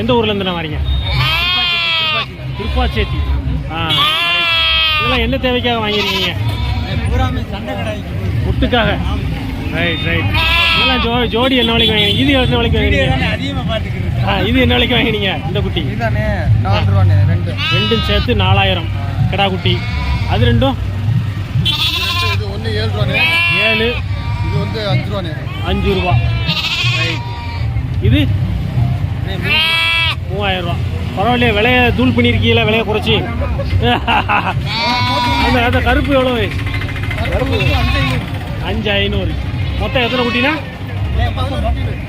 எந்த ஊர்ல இருந்து வரீங்க? திருப்பாச்சேத்தி ஆ. இதெல்லாம் என்ன தேவைக்காக வாங்கியிருக்கீங்க? முட்டுக்காக. ரைட் ரைட் இதெல்லாம் ஜோ ஜோடி என்ன விலைக்கு வாங்கினீங்க? இது என்ன விலைக்கு வாங்கினீங்க? ஆ இது என்ன விலைக்கு வாங்கினீங்க? இந்த குட்டி. ரெண்டும் சேர்த்து நாலாயிரம். கிடா குட்டி. அது ரெண்டும்? ஏழு. இது வந்து அஞ்சு ரூபாண்ணே. அஞ்சு ரூபா. இது? மூவாயிரம் ரூபா. பரவாயில்லையே விலையை தூள் பண்ணியிருக்கீங்களா விலைய குறைச்சி. அந்த அந்த கருப்பு எவ்வளோ அஞ்சு ஐநூறு. மொத்தம் எத்தனை குட்டினா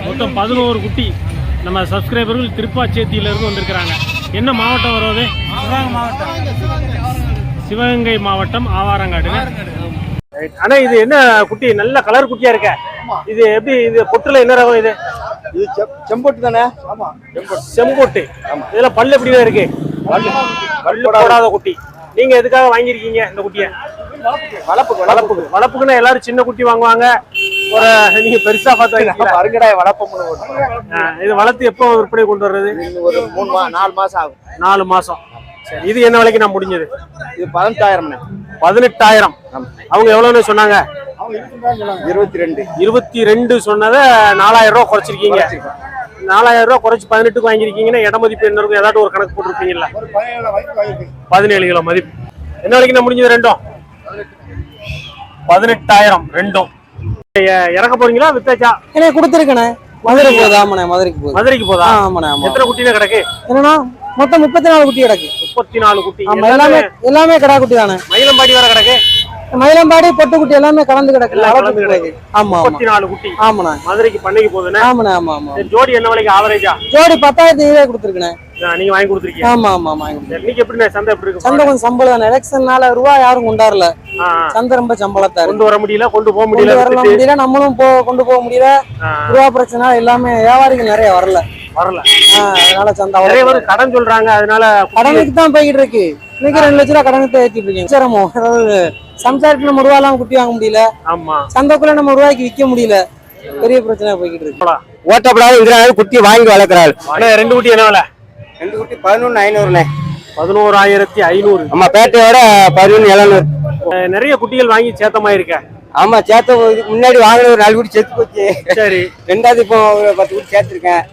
மொத்தம் பதினோரு குட்டி. நம்ம சப்ஸ்கிரைபர்கள் திருப்பாச்சேத்தியிலேருந்து வந்திருக்கிறாங்க. என்ன மாவட்டம் வருவது சிவகங்கை மாவட்டம் ஆவாரங்காடு ஆனா இது என்ன குட்டி? நல்ல கலர் குட்டியா இருக்க. இது எப்படி இது பொட்டுல என்ன ரகம் இது? இது செம்போட்டு தானே? ஆமாம் செம்போட்டு. இதுல பல்லு எப்படிதான் இருக்கு? பல்லு. போடாத குட்டி. நீங்க எதுக்காக வாங்கியிருக்கீங்க இந்த குட்டிய? வளப்புக்கு வளப்புக்கு. வளப்புக்குன்னா எல்லாரும் சின்ன குட்டி வாங்குவாங்க. ஒரு நீங்க பெருசா பார்த்து அருங்கடாய் வளப்பம்னு இது வளர்த்து எப்போ விற்பனை கொண்டு வர்றது? ஒரு மூணு நாலு மாதம் ஆகும். நாலு மாசம். இது என்ன விலைக்கு நான் முடிஞ்சது? இது பதினெட்டாயிரம்ண்ணே. பதினெட்டாயிரம். அவங்க எவ்வளவுன்னு சொன்னாங்க? இருபத்தி ரெண்டு. இருபத்தி ரெண்டு சொன்னதை நாலாயிரம் ரூபா குறைச்சிருக்கீங்க. நாலாயிரம் ரூபா குறைச்சு பதினெட்டுக்கு வாங்கியிருக்கீங்கன்னா இட மதிப்பு என்ன இருக்கும்? ஏதாட்டும் ஒரு கணக்கு போட்டிருப்பீங்கல்ல? ஒரு பதினேழு கிலோ மதிப்பு. என்ன வரைக்கும் முடிஞ்சது ரெண்டும்? பதினெட்டாயிரம் ரெண்டும். இறக்க போறீங்களா? வித்தாச்சா? எனக்கு கொடுத்துருக்கண்ணே. மதுரை போகுது ஆமாண்ணே மதுரைக்கு போகுது மதுரைக்கு போதா? ஆமாண்ணே ஆமா எத்தனை குட்டினா கிடக்கு? என்னன்னா மொத்தம் முப்பத்தி நாலு குட்டி கிடக்கு. முப்பத்தி நாலு குட்டி. எல்லாமே எல்லாமே கடா குட்டி தானே? மயிலம்பாடி வர கிடக்கு. மயிலம்பாடி பொட்டு குட்டி எல்லாமே கலந்து கிடக்கு. ஆமா நாலு குட்டி. ஆமாண்ணே. மதுரைக்கு பண்ணைக்கு போகுதுண்ணே. ஆமாண்ணே ஆமா ஆமா சரி, ஜோடி என்ன விலைக்கு ஆவரேஜா ஜோடி பத்தாயிரத்தி இருபது நீங்க வாங்கி கொடுத்துருக்கீங்க. ஆமா ஆமா ஆமா இன்னைக்கு எப்படி சந்தை எப்படி இருக்கு? சந்தை கொஞ்சம் சம்பளம் தானே. எலெக்ஷன்னால ரூபா யாரும் கொண்டாடல. சந்தை ரொம்ப சம்பளத்தா கொண்டு வர முடியல கொண்டு போக முடியல வித்துட்டு. முடியல நம்மளும் போ கொண்டு போக முடியல. ரூபா பிரச்சனை எல்லாமே வியாபாரிகள் நிறைய வரல. வரல. அதனால சந்தை நிறைய பேர் கடன் சொல்றாங்க அதனால கடனுக்கு தான் போய்கிட்டு இருக்கு. இன்னைக்கு ரெண்டு லட்ச ரூபா கடனுக்கு தான் ஏத்திட்டு இருக்கீங்க. சிரமம் அதாவது சம்சாரத்துக்கு நம்ம ரூபாலாம் குட்டி வாங்க முடியல. ஆமா. சந்தைக்குள்ள நம்ம ரூபாய்க்கு விற்க முடியல. பெரிய பிரச்சனை போய்கிட்டு இருக்கு. ஓட்டப்படாத இதனால குட்டி வாங்கி வளர்க்குறாரு அண்ணா, ரெண்டு குட்டி என்ன விலை? ரெண்டு குட்டி பதினொன்று ஐநூறுண்ணே. பதினோராயிரத்தி ஐநூறு. நம்ம பேட்டையோட பதினொன்று எழுநூறு. நிறைய குட்டிகள் வாங்கி சேத்தமாயிருக்க ஆமா சேர்த்த முன்னாடி வாங்கின ஒரு நாலு குட்டி செத்து போச்சு. சரி. ரெண்டாவது இப்போ ஒரு பத்து குட்டி சேர்த்துருக்கேன்.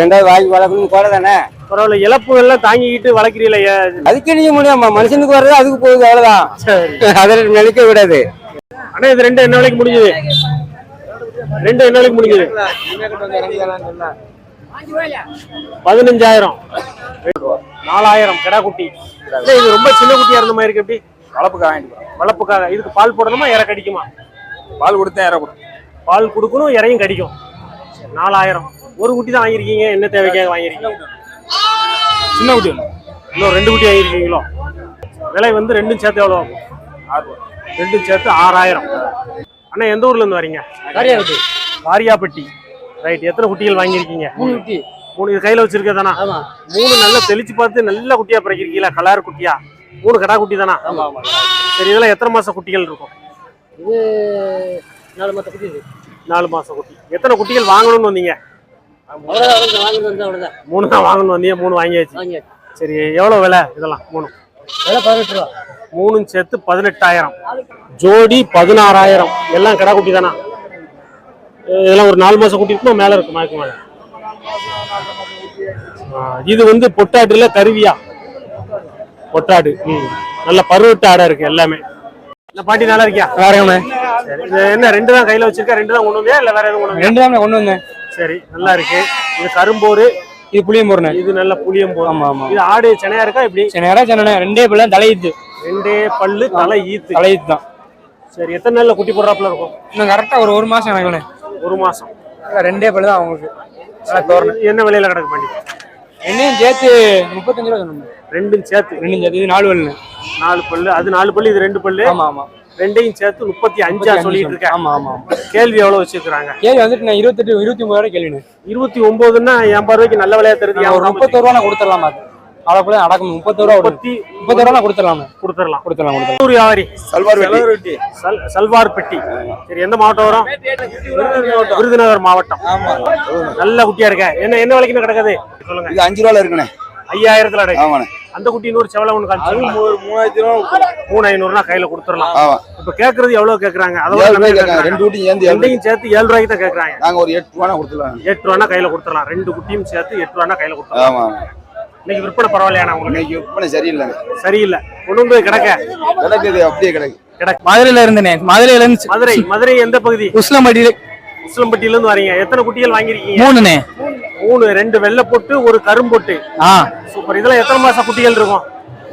ரெண்டாவது வாங்கி வளர்க்கணும் கூட தானே? பரவாயில்ல இழப்பு எல்லாம் தாங்கிக்கிட்டு வளர்க்கிறீங்களே. அதுக்கு நீங்க முடியாம மனுஷனுக்கு வர்றது அதுக்கு போகுது அவ்வளவுதான். அதில் நினைக்க விடாது அண்ணா இது ரெண்டு என்ன விலைக்கு முடிஞ்சது? ரெண்டு என்ன விலைக்கு முடிஞ்சது? பதினஞ்சாயிரம். நாலாயிரம் கிடா குட்டி. இது ரொம்ப சின்ன குட்டியா இருந்த மாதிரி இருக்கு எப்படி? வளர்ப்புக்கு வாங்கிட்டு வளர்ப்புக்காக இதுக்கு பால் போடணுமா இற கடிக்குமா? பால் கொடுத்தா இற கொடுக்கும். பால் கொடுக்கணும் இறையும் கடிக்கும். நாலாயிரம். ஒரு குட்டி தான் வாங்கியிருக்கீங்க என்ன தேவைக்காக வாங்கியிருக்கீங்க? சின்ன குட்டி இன்னும் ரெண்டு குட்டி வாங்கியிருக்கீங்களோ? விலை வந்து ரெண்டும் சேர்த்து எவ்வளோ ஆகும்? ரெண்டும் சேர்த்து ஆறாயிரம். அண்ணா எந்த ஊர்ல இருந்து வரீங்க? வாரியாப்பட்டி ரைட் எத்தனை குட்டிகள் வாங்கியிருக்கீங்க? மூணு குட்டி. மூணு இது கையில வச்சிருக்கதானா ஆமா. மூணு நல்லா தெளிச்சு பார்த்து நல்ல குட்டியா பிறக்கிறீங்களா கலர் குட்டியா? மூணு கடா குட்டி தானா சரி இதெல்லாம் எத்தனை மாசம் குட்டிகள் இருக்கும்? இது நாலு மொத்த குட்டி நாலு மாசம் குட்டி. எத்தனை குட்டிகள் வாங்கணும்னு வந்தீங்க? மூணு தான் வாங்கணும்னு வந்தீங்க மூணு வாங்கியாச்சு. வாங்கி சரி எவ்வளவு விலை இதெல்லாம் மூணு? விலை பதினெட்டு ரூபா. மூணும் சேர்த்து பதினெட்டாயிரம். ஜோடி பதினாறாயிரம். எல்லாம் கடா குட்டி தானா இதெல்லாம் ஒரு நாலு மாசம் குட்டி இருக்குமா மேல இருக்குமா இருக்கு மேல? இது வந்து பொட்டாட்டுல கருவியா? பொட்டாடு நல்ல பருவட்டு ஆடா இருக்கு எல்லாமே. இந்த பாட்டி நல்லா இருக்கியா? இது என்ன ரெண்டு தான் கையில வச்சிருக்கா? ரெண்டு தான் கொண்டு வந்தியா? இல்ல வேற எதுவும் கொண்டு ரெண்டு தான் கொண்டு வந்தேன். சரி நல்லா இருக்கு. இது கரும்போரு. இது புளியம்பூர்ண்ணே. இது நல்ல புளியம்போரு. ஆமா ஆமா. இது ஆடு சென்னையா இருக்கா இப்படி நேரம் சொன்னேன் ரெண்டே பிள்ளை தலையுது ரெண்டே பல்லு தலை ஈத்து. தலையுது தான். சரி எத்தனை நாள்ல குட்டி போடுறாப்புல இருக்கும்? இன்னும் கரெக்டா ஒரு ஒரு மாசம் எனக்குண்ணே ஒரு மாசம். ரெண்டே பிள்ளை தான் அவங்களுக்கு. என்ன விலையில கிடக்கு பண்ணி என்னையும் சேர்த்து முப்பத்தஞ்சு ரூபா சொன்னேன் ரெண்டும் சேர்த்து. ரெண்டும் சேர்த்து. இது நாலு வல்லு நாலு பல்லு. அது நாலு பல்லு இது ரெண்டு பல்லு. ஆமா ஆமா. ரெண்டையும் சேர்த்து முப்பத்தி அஞ்சா சொல்லிட்டு இருக்கேன். ஆமா ஆமா கேள்வி எவ்வளவு வச்சிருக்காங்க கேள்வி வந்துட்டு நான் இருபத்தெட்டு இருபத்தி ஒன்பது வரை கேள்வினு இருபத்தி ஒன்பதுன்னா என் பார்வைக்கு நல்ல ஒரு ஏன் முப்பத்தோரு ரூபா நான் கொடுத்துடலாம் அவ்வளோக்குள்ள அடக்கம் முப்பத்தோரு ரூபா முப்பத்தி முப்பத்தோரு ரூபா கொடுத்துடலாமே. கொடுத்துடலாம். கொடுத்துடலாம் கொடுத்துடலாம். வியாபாரி சல்வார் வெட்டி சல் சல்வார் பெட்டி. சரி எந்த மாவட்டம் வரும்? விருதுநகர் மாவட்டம். நல்ல குட்டியா இருக்க. என்ன என்ன விலைக்குன்னு கிடக்குது? சொல்லுங்க. இது அஞ்சு ரூபால இருக்குண்ணே. ஐயாயிரத்துல அடக்கு அந்த குட்டி இன்னொரு செவலை ஒன்று காமிச்சு மூவாயிரத்தி ரூபா மூணு ஐநூறுனா கையில கொடுத்துடலாம். இப்ப கேக்குறது எவ்வளவு கேக்குறாங்க? அதை ஏழு விட ரூபாய் கம்மியா கேட்காங்க கேக்குறாங்க. ரெண்டு சேர்ந்து ரூபாய். ரெண்டையும் சேர்த்து ஏழு ரூபாய்க்கு தான் கேக்குறாங்க. நாங்க ஒரு எட்டு ரூபா கொடுத்துடலாம் எட்டு ரூபானா கையில கொடுத்துடலாம். ரெண்டு குட்டியும் சேர்த்து எட்டு ரூபானா கையில கொடுத்துடலாம். இன்னைக்கு விற்பனை பரவாயில்லையாண்ணா உங்களுக்கு? இன்னைக்கு விற்பனை சரியில்லைங்க சரியில்லை. கொண்டு வந்து கிடக்க? கிடக்குது அப்படியே கிடக்கு. கிடக்கு. மதுரையில இருந்தேனே மதுரையில இருந்து மதுரை மதுரை எந்த பகுதி? உஸ்லம்பட்டியில உசிலம்பட்டியில. இருந்து வரீங்க. எத்தனை குட்டிகள் வாங்கியிருக்கீங்க? மூணுண்ணே. மூணு ரெண்டு வெள்ளை பொட்டு ஒரு கரும்பொட்டு ஆ. சூப்பர் இதெல்லாம் எத்தனை மாசம் குட்டிகள் இருக்கும்?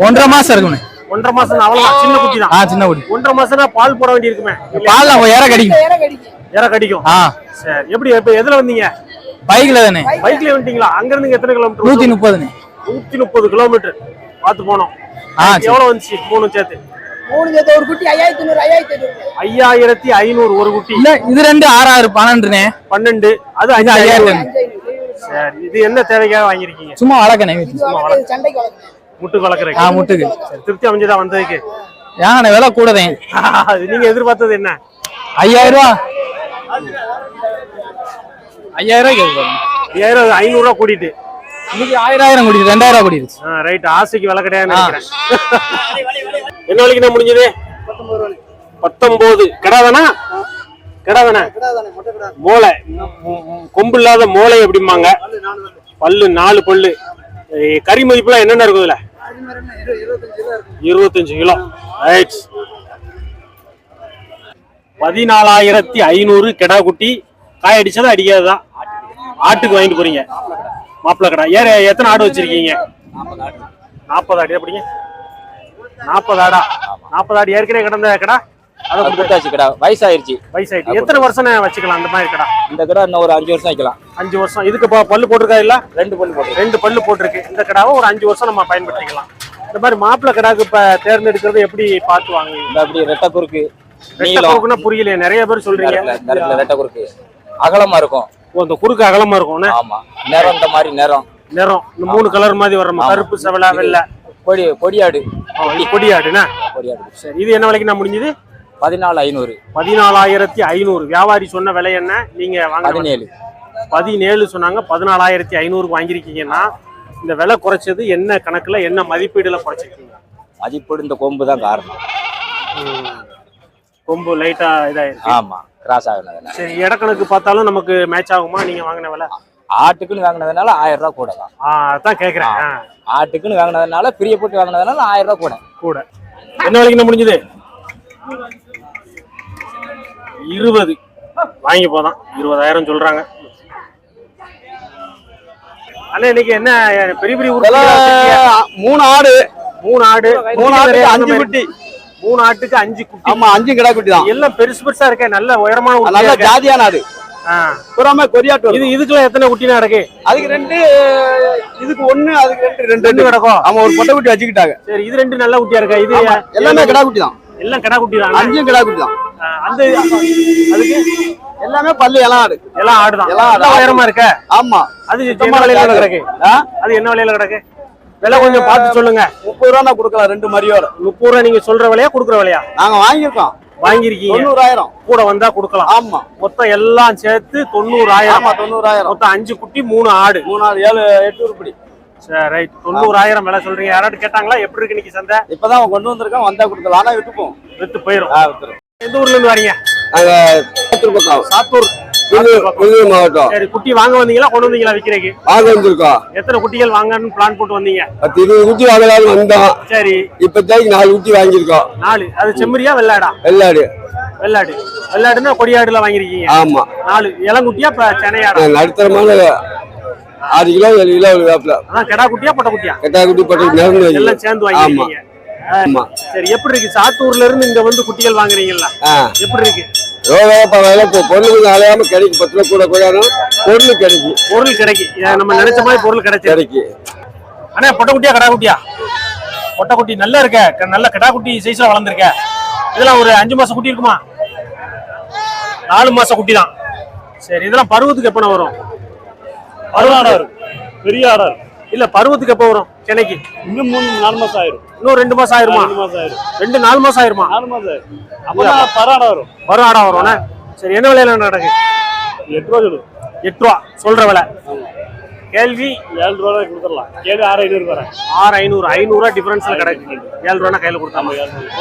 ஒன்றரை மாசம் இருக்குண்ணே ஒன்றரை மாசம் அவ்வளவு சின்ன குட்டி தான் ஆ சின்ன குடி ஒன்றரை மாசம்னா பால் போட வேண்டி இருக்குமே பால் ஏற கடிக்கும். இற கடிக்கும். ஆ. சரி. எப்படி இப்ப எதுல வந்தீங்க? பைக்ல தானே பைக்ல வந்துட்டீங்களா? அங்க இருந்து எத்தனை நூத்தி கிலோமீட்டர் முப்பதுண்ணே. நூத்தி முப்பது கிலோமீட்டர். பார்த்து போனோம். எவ்வளவு வந்துச்சு? மூணு சேர்த்து. மூணு ஒரு குட்டி ஐயாயிரத்தி ஐநூறு ஐயாயிரத்தி ஐநூறு. ஐயாயிரத்தி ஐநூறு ஒரு குட்டி. இல்ல இது ரெண்டு ஆறாறு பன்னெண்டுண்ணே பன்னெண்டு. அது ஐயாயிரம். சரி இது என்ன தேவைக்காக வாங்கியிருக்கீங்க? சும்மா வளர்க்கணே வீட்டுல சண்டைக்கு வளர்க்குறேன் முட்டு ஆ வளர்க்குறீங்க முட்டுக்கு. சரி, திருப்தி அமைஞ்சதா வந்ததுக்கு? ஏங்கண்ணே விலை கூடதே. அது நீங்க எதிர்பார்த்தது என்ன? ஐயாயிரம் ரூபா. ஐயாயிரம் ரூபாய் ஐயாயிரம் ஐநூறு ரூபா கூட்டிட்டு. இன்னைக்கு ஆயிரம் ஆயிரம் கூடிடுச்சு ரெண்டாயிரம் கூடிடுச்சு. ரைட் ஆசைக்கு விலை கிடையாது என்ன விலைக்கு நான் முடிஞ்சது? பத்தொன்பது கிடாதானா கிடாதானே மோளை ம், ம், கொம்பு இல்லாத மோளை எப்படிம்பாங்க? பல்லு நாலு பல்லு. கறி மதிப்புலாம் என்னென்ன இருக்கும் இதுல? இருபத்தஞ்சு கிலோ ரைட் பதினாலாயிரத்தி ஐநூறு கிடா குட்டி. காய் அடிச்சதா அடிக்காததா ஆட்டுக்கு வாங்கிட்டு போறீங்க. மாப்பிள்ளை கடா. ஏற எத்தனை ஆடு வச்சிருக்கீங்க? நாற்பது ஆடு. எப்படிங்க? நாற்பது ஆடா? நாற்பது ஆடு ஏற்கனவே கிடந்த கடா? அதை அது கொடுத்து கொடுத்தாச்சு கடை. வயசாயிருச்சு. வயசாயிட்டு. எத்தனை வருஷம் வச்சுக்கலாம் அந்த மாதிரி கடா? இந்த கடை இன்னும் ஒரு அஞ்சு வருஷம் வைக்கலாம். அஞ்சு வருஷம். இதுக்கு இப்போ பல்லு போட்டிருக்கா இல்ல? ரெண்டு பல்லு போட்டு ரெண்டு பல்லு போட்டிருக்கு. இந்த கடாவை ஒரு அஞ்சு வருஷம் நம்ம பயன்படுத்திக்கலாம். இந்த மாதிரி மாப்பிள்ளை கடாக்கு இப்ப தேர்ந்தெடுக்கிறது எப்படி பார்த்து வாங்குவீங்க? அப்படி ரெட்டை குறுக்கு ரெட்டை குறுக்குன்னா புரியலையே. நிறைய பேர் சொல்றீங்க. ரெட்டை குறுக்கு. அகலமா இருக்கும். ஓ, இந்த குறுக்கு அகலமா இருக்கும்னு ஆமா. நிறம் இந்த மாதிரி நிறம். நிறம். இந்த மூணு கலர் மாதிரி வர. கருப்பு செவலா வெள்ளை. கொடி கொடியாடு. கொடியாடுனா? கொடியாடு. சரி இது என்ன விலைக்கு நான் முடிஞ்சது? பதினாலு ஐநூறு. பதினாலாயிரத்தி ஐநூறு. வியாபாரி சொன்ன விலை என்ன? நீங்க வாங்க பதினேழு. பதினேழு சொன்னாங்க. பதினாலாயிரத்தி ஐநூறுக்கு வாங்கியிருக்கீங்கன்னா இந்த விலை குறைச்சது என்ன கணக்குல என்ன மதிப்பீடுல குறைச்சிருக்கீங்க? மதிப்பீடு இந்த கொம்பு தான் காரணம். கொம்பு லைட்டா இதாயிருக்கு. ஆமா. கிராஸ் ஆகுனதுனால. சரி இடக்கணக்கு பார்த்தாலும் நமக்கு மேட்ச் ஆகுமா? நீங்க வாங்கின விலை? ஆட்டுக்குன்னு வாங்கினதுனால ஆயிரம் ரூபாய் கூட தான். அதான் கேக்குறேன். ஆ, ஆட்டுக்குன்னு வாங்கினதுனால பிரியப்பட்டு வாங்கினதுனால ஆயிரம் ரூபாய் கூட. கூட. என்ன விலைக்கு என்ன முடிஞ்சது? இருபது. வாங்கி போதான். இருபதாயிரம் சொல்றாங்க. அண்ணா இன்னைக்கு என்ன பெரிய பெரிய? மூணு ஆடு. மூணு ஆடு. மூணு ஆடு அஞ்சு குட்டி மூணு ஆட்டுக்கு அஞ்சு குட்டி. ஆமா அஞ்சு கிடா குட்டி தான். எல்லாம் பெருசு பெருசா இருக்கே நல்ல உயரமான நல்ல. ஜாதியான ஆடு. புறாம கொரியாட்டு இது இதுக்குள்ள எத்தனை குட்டினா இருக்கு? அதுக்கு ரெண்டு இதுக்கு ஒண்ணு அதுக்கு ரெண்டு ரெண்டு ரெண்டு கிடக்கும். ஆமா ஒரு பொட்டை குட்டி வச்சுக்கிட்டாங்க. சரி இது ரெண்டு நல்ல குட்டியா இருக்கா? இது எல்லாமே கிடா குட்டி தான். எல்லாம் கடா குட்டி தான்? அஞ்சும் கிடா குட்டி தான். அந்த அதுக்கு எல்லாமே பல்லு இளம் ஆடு. எல்லாம் ஆடுதான் எல்லாம். எல்லாம் உயரமா இருக்க. ஆமா. அது என்ன விலையில கிடக்கு? அது என்ன விலையில கிடக்கு? விலை கொஞ்சம் பார்த்து சொல்லுங்க. முப்பது ரூபா நான் கொடுக்கலாம் ரெண்டு மரியோட முப்பது ரூபா நீங்க சொல்ற விலையா கொடுக்குற விலையா? நாங்க வாங்கியிருக்கோம். வாங்கியிருக்கீங்க. தொண்ணூறாயிரம். கூட வந்தா கொடுக்கலாம். ஆமா. மொத்தம் எல்லாம் சேர்த்து தொண்ணூறாயிரம். ஆமா தொண்ணூறாயிரம். மொத்தம் அஞ்சு குட்டி மூணு ஆடு. மூணு ஆடு ஏழு எட்டு உருப்படி. சரி ரைட். தொண்ணூறாயிரம் விலை சொல்றீங்க. யாராவது கேட்டாங்களா? எப்படி இருக்கு இன்னைக்கு சந்தை? இப்பதான் கொண்டு வந்திருக்கான் வந்தா கொடுக்கலாம். ஆனா விட்டுப்போம் வித்து போயிரும். ஆ வித்துரும். எந்த ஊர்ல இருந்து வரீங்க? நாங்க பக்கம். சாத்தூர். புதுவை மாவட்டம். சரி குட்டி வாங்க வந்தீங்களா? கொண்டு வந்தீங்களா விக்கிறதுக்கு? வாங்க வந்திருக்கோம் எத்தனை குட்டிகள் வாங்கன்னு பிளான் போட்டு வந்தீங்க? பத்து இருபது குட்டி வாங்கலாம்னு வந்தோம். சரி. இப்போதைக்கு நாலு குட்டி வாங்கியிருக்கோம். நாலு. அது செம்மறியா வெள்ளாடா? வெள்ளாடு. வெள்ளாடு. வெள்ளாடுன்னா கொடியாடுல வாங்கிருக்கீங்க ஆமா. நாலு. இளங்குட்டியா இப்ப சென்னையாடா நடுத்தரமான ஆறு கிலோ ஏழு கிலோ வேப்பில அதான் கெடா குட்டியா பொட்டை குட்டியா? கெட்டா குட்டி பட்டு நிறந்து எல்லாம் சேர்ந்து வாங்கிருக்கீங்க ஆமா. சரி எப்படி இருக்கு? சாத்தூர்ல இருந்து இங்க வந்து குட்டிகள் வாங்குறீங்களா எப்படி இருக்கு? ரோவே பரவாயில்ல. இப்போ பொருள் கொஞ்சம் அலையாம கிடைக்கும் பத்து ரூபா கூட கூடாதும் பொருள் கிடைக்கும் பொருள் கிடைக்கும் நம்ம நினைச்ச மாதிரி பொருள் கிடைச்சது கிடைக்கும் அண்ணா பொட்டை குட்டியா கடா குட்டியா பொட்டை குட்டி நல்லா இருக்க. க- நல்ல கடா குட்டி சைஸ்ல வளர்ந்துருக்க. இதெல்லாம் ஒரு அஞ்சு மாசம் குட்டி இருக்குமா? நாலு மாசம் குட்டி தான் சரி இதெல்லாம் பருவத்துக்கு எப்பன வரும்? பருவ ஆடா. பெரிய ஆடா இல்ல பருவத்துக்கு எப்போ வரும்? சென்னைக்கு? இன்னும் மூணு நாலு மாசம் ஆயிரும். இன்னும் ரெண்டு மாசம் ஆயிருமா? ரெண்டு மாசம் ஆயிரும். ரெண்டு நாலு மாசம் ஆயிருமா? நாலு மாசம் ஆயிரும். அப்பதான் பராடம் வரும். வரும் ஆடா வரும்ண்ணே சரி என்ன விலையில நடக்கு? எட்டு ரூபா சொல்லு எட்டு ரூபா சொல்ற விலை. கேள்வி? ஏழு ரூபா கொடுத்துடலாம். ஏழு ஆறு ஐநூறு வரேன் ஆறு ஐநூறு ஐநூறுரூவா டிஃபரன்ஸ்ல கிடக்கு. ஏழு ரூபா கையில ரூபா.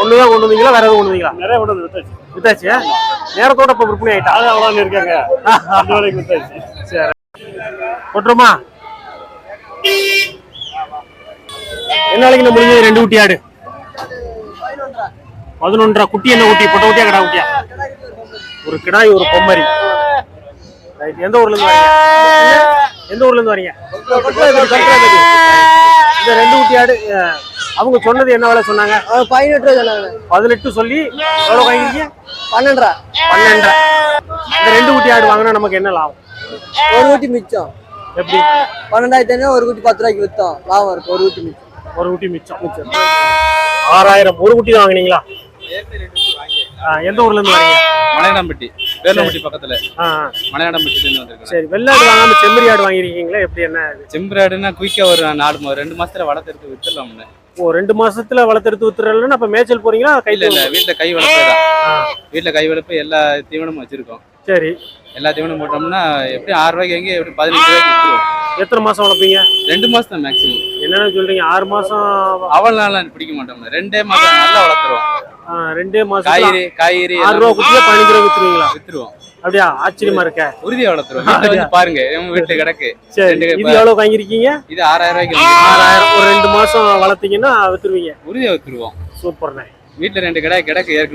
ஒன்று தான் கொண்டு வந்தீங்களா வேற எதுவும் கொண்டு வந்தீங்களா? நிறைய கொண்டு வந்து வித்தாச்சு. வித்தாச்சு? நேரத்தோட இப்போ விற்பனை ஆயிட்டா? அது அவ்வளோ இருக்காங்க வித்தாச்சு. சரி. கொட்டுறோமா? என்ன நாளைக்கு நம்ம முடிஞ்சது? ரெண்டு குட்டி ஆடு. பதினொன்றரை குட்டி என்ன குட்டி? பொட்டை குட்டியா கடா குட்டியா? ஒரு கிடாய் ஒரு பொம்மரி. எந்த ஊர்ல இருந்து வரீங்க? எந்த ஊர்ல இருந்து வரீங்க? இந்த ரெண்டு குட்டி ஆடு அவங்க சொன்னது என்ன வேலை சொன்னாங்க? பதினெட்டு ரூபா சொன்னாங்க. பதினெட்டு சொல்லி எவ்வளவு வாங்கிருக்கீங்க? பன்னெண்டா பன்னெண்டரை. இந்த ரெண்டு குட்டி ஆடு வாங்கினா நமக்கு என்ன லாபம்? ஒரு குட்டி மிச்சம். எப்படி? பன்னெண்டாயிரத்தி ஐநூறு ஒரு குட்டி பத்து ரூபாய்க்கு வித்தோம். லாபம் இருக்கு. ஒரு குட்டி மிச்சம். ஒரு குட்டி மிச்சம். மிச்சம் ஆறாயிரம். ஒரு குட்டி வாங்குனீங்களா? எந்த ஊர்ல இருந்து வரீங்க மலையடம்பட்டி வேலம்பட்டி பக்கத்துல. மலையடம்பட்டில இருந்து வந்திருக்கேன். சரி வெள்ளாடு வாங்காம செம்மறி ஆடு வாங்கிருக்கீங்களா எப்படி என்ன இது? செம்பராடுனா குயிக்கா ஒரு மா- ரெண்டு மாசத்துல வளர்த்துறது வித்துடலாம்னு ஓ ரெண்டு மாசத்துல வளர்த்தெடுத்து வித்துறதுன்னா அப்ப மேய்ச்சல் போறீங்களா? இல்ல கையில இல்ல வீட்டுல கை வளர்ப்பு வீட்டுல கை வளர்ப்பு எல்லா தீவனமும் வச்சிருக்கோம். சரி. எல்லா தீவனம் போட்டோம்னா எப்படி ஆறு ரூபாய்க்கு எங்க எப்படி பதினஞ்சு ரூபாய்க்கு எத்தனை மாசம் வளர்ப்பீங்க? ரெண்டு மாசம் தான் மேக்ஸிமம் என்னென்ன சொல்றீங்க? ஆறு மாசம் அவள் நாள் பிடிக்க மாட்டோம்ல ரெண்டே மாசம் நல்லா வளர்த்துருவோம். ரெண்டே மாசம் காய்கறி காய்கறி ஆறு ரூபா குட்டியா பதினஞ்சு ரூபா வித்துருவீங்களா? வித்துருவோம். அப்படியா? ஆச்சரியமா இருக்க. உறுதியா வந்து பாருங்க நம்ம வீட்டுல கிடக்கு. சரி. இது எவ்வளவு வாங்கிருக்கீங்க இது ஆறாயிரம் ரூபாய்க்கு. ஆறாயிரம். ஒரு ரெண்டு மாசம் வளர்த்தீங்கன்னா வித்துருவீங்க. உறுதியா வித்துருவோம். சூப்பர்ண்ணே. வீட்டுல ரெண்டு கடை கிடக்கு ஏற்கனவே